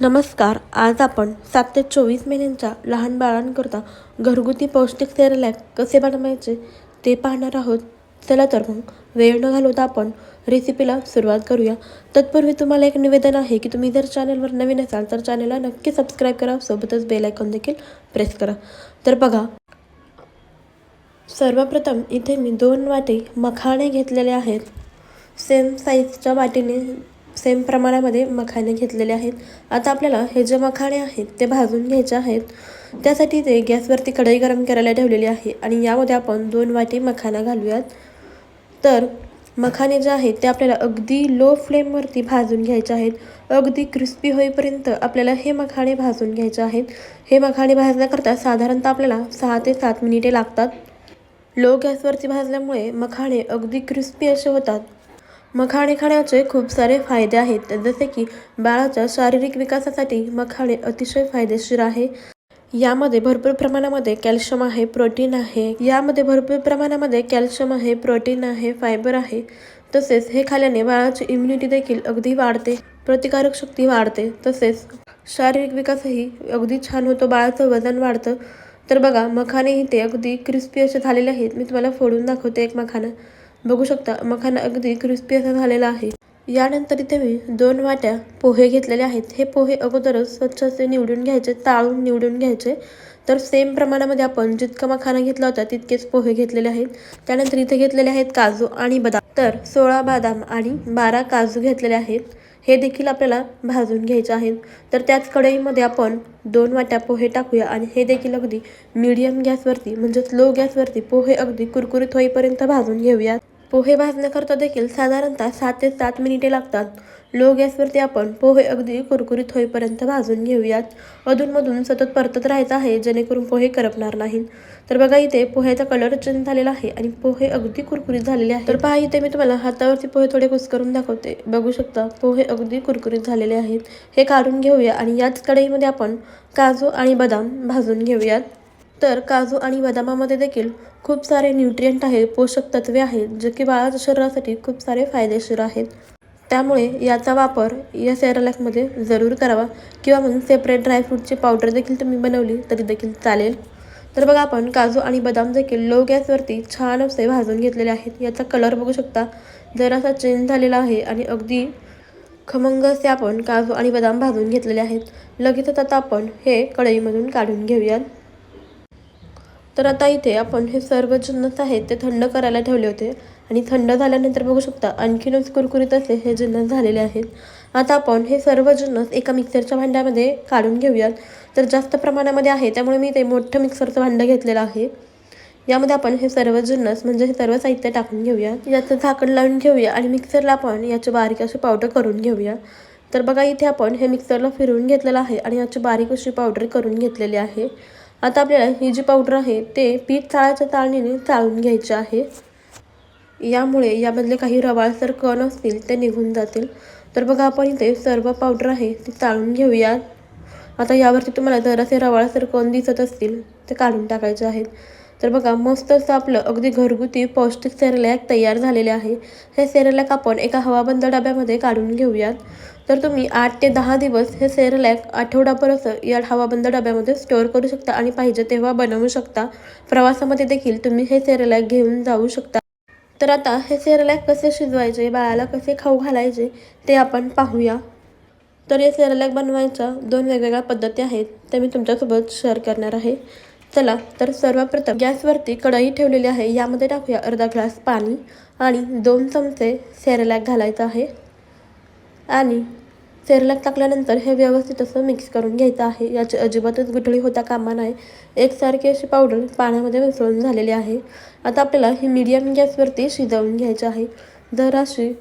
नमस्कार आज आपण सात ते चोवीस महिन्यांच्या लहान बाळांकरता घरगुती पौष्टिक सेरेलॅक कसे बनवायचे ते पाहणार आहोत. चला तर मग वेळ न घालवता आपण रेसिपीला सुरुवात करूया. तत्पूर्वी तुम्हाला एक निवेदन आहे की तुम्ही जर चॅनलवर नवीन असाल तर चॅनलला नक्की सबस्क्राईब करा. सोबतच बेल आयकॉन देखील प्रेस करा. तर बघा सर्वप्रथम इथे मी दोन वाटी मखाणे घेतलेले आहेत. सेम साईजच्या वाटीने सेम प्रमाणामध्ये मखाणे घेतलेले आहेत. आता आपल्याला हे जे मखाणे आहेत ते भाजून घ्यायचे आहेत. त्यासाठी ते गॅसवरती कढई गरम करायला ठेवलेली आहे आणि यामध्ये आपण दोन वाटी मखाना घालूयात. तर मखाने जे आहेत ते आपल्याला अगदी लो फ्लेमवरती भाजून घ्यायचे आहेत. अगदी क्रिस्पी होईपर्यंत आपल्याला हे मखाणे भाजून घ्यायचे आहेत. हे मखाणे भाजण्याकरता साधारणतः आपल्याला सहा ते सात मिनिटे लागतात. लो गॅसवरती भाजल्यामुळे मखाणे अगदी क्रिस्पी असे होतात. मखाणे खाण्याचे खूप सारे फायदे आहेत. जसे की बाळाच्या शारीरिक विकासासाठी मखाणे अतिशय फायदेशीर आहे. यामध्ये भरपूर प्रमाणामध्ये कॅल्शियम आहे प्रोटीन आहे. यामध्ये भरपूर प्रमाणामध्ये कॅल्शियम आहे प्रोटीन आहे फायबर आहे. तसेच हे खाल्याने बाळाची इम्युनिटी देखील अगदी वाढते. प्रतिकारक शक्ती वाढते. तसेच शारीरिक विकासही अगदी छान होतो. बाळाचं वजन वाढतं. तर बघा मखाने इथे अगदी क्रिस्पी असे झालेले आहेत. मी तुम्हाला फोडून दाखवते एक मखाना बघू शकता मखाना अगदी क्रिस्पी असा झालेला आहे. यानंतर इथे मी दोन वाट्या पोहे घेतलेले आहेत. हे पोहे अगोदरच स्वच्छ असे निवडून घ्यायचे ताळून निवडून घ्यायचे. तर सेम प्रमाणामध्ये आपण जितका मखाना घेतला होता तितकेच पोहे घेतलेले आहेत. त्यानंतर इथे घेतलेले आहेत काजू आणि बदाम. तर सोळा बदाम आणि बारा काजू घेतलेले आहेत. हे देखील आपल्याला भाजून घ्यायचे आहेत. तर त्याच कढईमध्ये आपण दोन वाट्या पोहे टाकूया आणि हे देखील अगदी मीडियम गॅसवरती म्हणजेच लो गॅसवरती पोहे अगदी कुरकुरीत होईपर्यंत भाजून घेऊयात. पोहे भाजण्याकरता देखील साधारणतः सात ते सात मिनिटे लागतात. लो गॅसवरती आपण पोहे अगदी कुरकुरीत होईपर्यंत भाजून घेऊयात. अधूनमधून सतत परतत राहायचं आहे जेणेकरून पोहे करपणार नाहीत. तर बघा इथे पोह्याचा कलर चेंज झालेला आहे आणि पोहे अगदी कुरकुरीत झालेले आहेत. तर पहा इथे मी तुम्हाला हातावरती पोहे थोडे कुस्करून दाखवते. बघू शकता पोहे अगदी कुरकुरीत झालेले आहेत. हे काढून घेऊया आणि याच कढईमध्ये आपण काजू आणि बदाम भाजून घेऊयात. तर काजू आणि बदामामध्ये देखील खूप सारे न्यूट्रियंट आहे पोषक तत्वे आहेत जे की बाळाच्या शरीरासाठी खूप सारे फायदेशीर आहेत. त्यामुळे याचा वापर या सेरलॅकमध्ये जरूर करावा किंवा मग सेपरेट ड्रायफ्रूटची पावडर देखील तुम्ही बनवली तरी देखील चालेल. तर बघा आपण काजू आणि बदाम देखील लो गॅसवरती छान असे भाजून घेतलेले आहेत. याचा कलर बघू शकता. जरासा चेंज झालेला आहे आणि अगदी खमंग असे आपण काजू आणि बदाम भाजून घेतलेले आहेत. लगेचच आता आपण हे कढईमधून काढून घेऊयात. तर आता इथे आपण हे सर्व जिन्नस आहेत ते थंड करायला ठेवले होते. आणि थंड झाल्यानंतर बघू शकता आणखीनच कुरकुरीत असे हे जिन्नस झालेले आहेत. आता आपण हे सर्व जिन्नस एका मिक्सरच्या भांड्यामध्ये काढून घेऊयात. तर जास्त प्रमाणामध्ये आहे त्यामुळे मी ते मोठं मिक्सरचं भांडं घेतलेलं आहे. यामध्ये आपण हे सर्व जिन्नस म्हणजे हे सर्व साहित्य टाकून घेऊया याचं झाकण लावून घेऊया आणि मिक्सरला आपण याची बारीक अशी पावडर करून घेऊया. तर बघा इथे आपण हे मिक्सरला फिरवून घेतलेलं आहे आणि याची बारीक अशी पावडर करून घेतलेली आहे. आता आपल्याला ही जी पावडर आहे ते पीठ चाळाच्या चाळणीने चाळून घ्यायचे आहे. यामुळे यामधले काही रवाळसर कण असतील ते निघून जातील. तर बघा आपण इथे सर्व पावडर आहे ती चाळून घेऊयात. आता यावरती तुम्हाला जरासे रवाळसर कण दिसत असतील ते काढून टाकायचे आहेत. तर बघा मस्त असं आपलं अगदी घरगुती पौष्टिक सेरेलॅक तयार झालेले आहे. हे सेरेलॅक आपण एका हवाबंद डब्यामध्ये काढून घेऊयात. तर तुम्ही आठ ते दहा दिवस हे सेरलॅक आठवडाभर असं या हवाबंद डब्यामध्ये स्टोअर करू शकता आणि पाहिजे तेव्हा बनवू शकता. प्रवासामध्ये देखील तुम्ही हे सेरलॅक घेऊन जाऊ शकता. तर आता हे सेरलॅक कसे शिजवायचे बाळाला कसे खाऊ घालायचे ते आपण पाहूया. तर हे सेरलॅक बनवायच्या दोन वेगवेगळ्या पद्धती आहेत त्या मी तुमच्यासोबत शेअर करणार आहे. चला तर सर्वप्रथम गॅसवरती कढई ठेवलेली आहे यामध्ये टाकूया अर्धा ग्लास पाणी आणि दोन चमचे सेरलॅक घालायचं आहे. आणि सेरलॅक टाकल्यानंतर हे व्यवस्थित असं मिक्स करून घ्यायचं आहे. याची अजिबातच गुठळी होता कामा नाही एकसारखी अशी पावडर पाण्यामध्ये मिसळून झालेली आहे. आता आपल्याला ही मीडियम गॅसवरती शिजवून घ्यायची आहे. जर अशी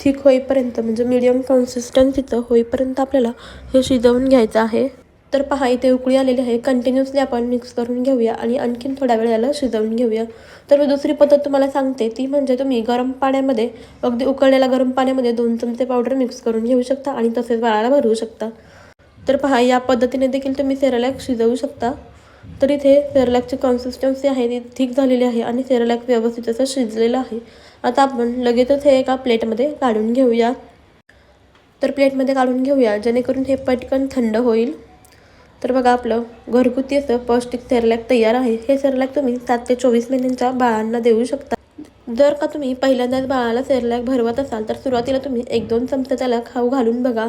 थिक होईपर्यंत म्हणजे मीडियम कन्सिस्टन्सीचं होईपर्यंत आपल्याला हे शिजवून घ्यायचं आहे. तर पहा इथे उकळी आलेली आहे. कंटिन्युअसली आपण मिक्स करून घेऊया आणि आणखीन थोड्या वेळाला शिजवून घेऊया. तर मी दुसरी पद्धत तुम्हाला सांगते. ती म्हणजे तुम्ही गरम पाण्यामध्ये अगदी उकळलेल्या गरम पाण्यामध्ये दोन चमचे पावडर मिक्स करून घेऊ शकता आणि तसेच बाळाला भरवू शकता. तर पहा या पद्धतीने देखील तुम्ही सेरलॅक शिजवू शकता. तर इथे सेरलॅकची कन्सिस्टन्सी आहे ती ठीक झालेली आहे आणि सेरलॅक व्यवस्थित असं शिजलेलं आहे. आता आपण लगेचच हे एका प्लेटमध्ये काढून घेऊया. तर प्लेटमध्ये काढून घेऊया जेणेकरून हे पटकन थंड होईल. तर बघा आपलं घरगुती असं पौष्टिक सेरलॅक तयार आहे. हे सेरलॅक तुम्ही सात ते चोवीस महिन्यांच्या बाळांना देऊ शकता. जर का तुम्ही पहिल्यांदाच बाळाला सेरलॅक भरवत असाल तर सुरुवातीला तुम्ही एक दोन चमचे त्याला खाऊ घालून बघा.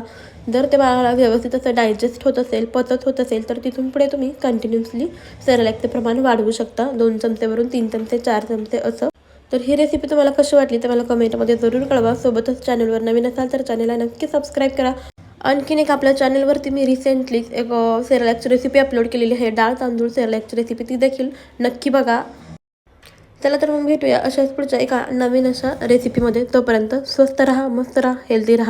जर ते बाळाला व्यवस्थित असं डायजेस्ट होत असेल पचत होत असेल तर तिथून पुढे तुम्ही कंटिन्युअसली सेरलॅकचे प्रमाण वाढवू शकता. दोन चमचेवरून तीन चमचे चार चमचे असं. तर ही रेसिपी तुम्हाला कशी वाटली तर मला कमेंटमध्ये जरूर कळवा. सोबतच चॅनलवर नवीन असाल तर चॅनलला नक्की सबस्क्राईब करा. आणखीन एक आपल्या चॅनलवरती मी रिसेंटली एक सेरलॅकची रेसिपी अपलोड केलेली आहे. डाळ तांदूळ सेरलॅकची रेसिपी ती देखील नक्की बघा. चला तर मग भेटूया अशाच पुढच्या एका नवीन अशा रेसिपीमध्ये तोपर्यंत स्वस्त राहा मस्त राहा हेल्दी राहा.